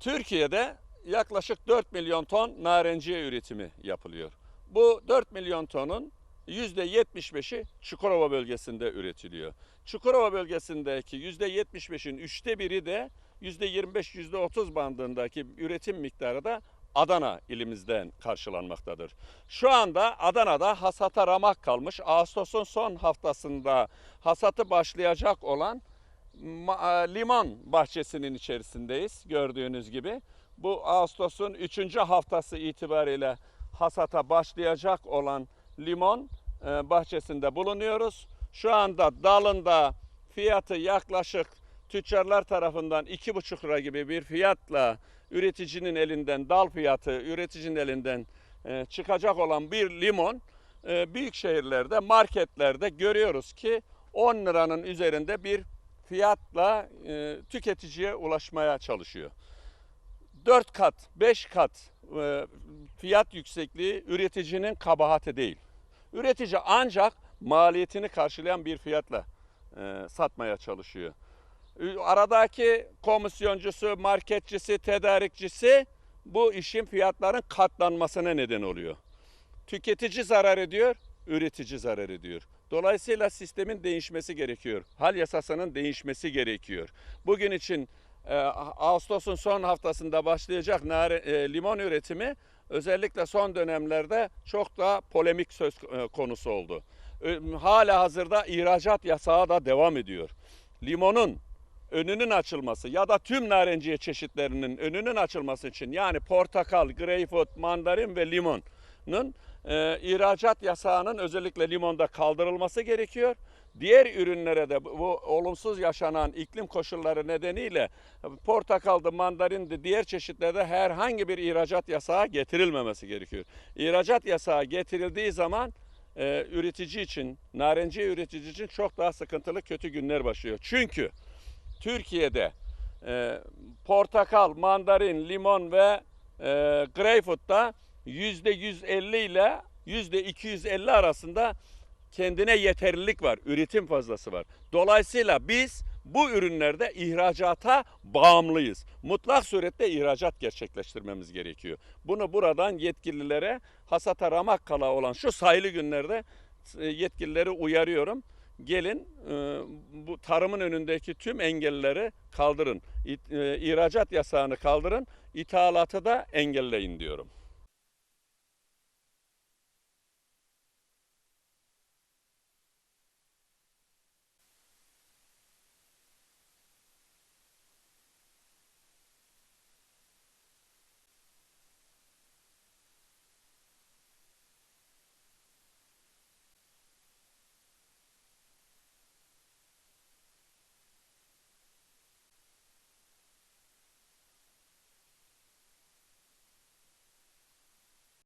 Türkiye'de yaklaşık 4 milyon ton narenciye üretimi yapılıyor. Bu 4 milyon tonun %75'i Çukurova bölgesinde üretiliyor. Çukurova bölgesindeki %75'in üçte biri de %25-%30 bandındaki üretim miktarı da Adana ilimizden karşılanmaktadır. Şu anda Adana'da hasata ramak kalmış. Ağustos'un son haftasında hasatı başlayacak olan e, limon bahçesinin içerisindeyiz gördüğünüz gibi. Bu Ağustos'un 3. haftası itibariyle hasata başlayacak olan limon e, bahçesinde bulunuyoruz. Şu anda dalında fiyatı yaklaşık tüccarlar tarafından 2,5 lira gibi bir fiyatla üreticinin elinden dal fiyatı üreticinin elinden e, çıkacak olan bir limon büyük şehirlerde marketlerde görüyoruz ki 10 liranın üzerinde bir fiyatla e, tüketiciye ulaşmaya çalışıyor. 4 kat, 5 kat e, fiyat yüksekliği üreticinin kabahati değil. Üretici ancak maliyetini karşılayan bir fiyatla e, satmaya çalışıyor. Aradaki komisyoncusu, marketçisi, tedarikçisi bu işin fiyatların katlanmasına neden oluyor. Tüketici zarar ediyor, üretici zarar ediyor. Dolayısıyla sistemin değişmesi gerekiyor. Hal yasasının değişmesi gerekiyor. Bugün için e, Ağustos'un son haftasında başlayacak nare, e, limon üretimi özellikle son dönemlerde çok da polemik söz e, konusu oldu. Ö- Hala hazırda ihracat yasağı da devam ediyor. Limonun önünün açılması ya da tüm narenciye çeşitlerinin önünün açılması için yani portakal, greyfurt, mandarin ve limonun e, ihracat yasağının özellikle limonda kaldırılması gerekiyor. Diğer ürünlere de bu, olumsuz yaşanan iklim koşulları nedeniyle portakaldı, mandarindi, diğer çeşitlerde herhangi bir ihracat yasağı getirilmemesi gerekiyor. İhracat yasağı getirildiği zaman e, üretici için, narenciye üretici için çok daha sıkıntılı kötü günler başlıyor. Çünkü Türkiye'de e, portakal, mandarin, limon ve e, greyfurt'ta yüzde 150 ile yüzde 250 arasında kendine yeterlilik var, üretim fazlası var. Dolayısıyla biz bu ürünlerde ihracata bağımlıyız. Mutlak surette ihracat gerçekleştirmemiz gerekiyor. Bunu buradan yetkililere hasata ramak kala olan şu sayılı günlerde e, yetkilileri uyarıyorum. Gelin e, bu tarımın önündeki tüm engelleri kaldırın. E, İhracat yasağını kaldırın. ithalatı da engelleyin diyorum.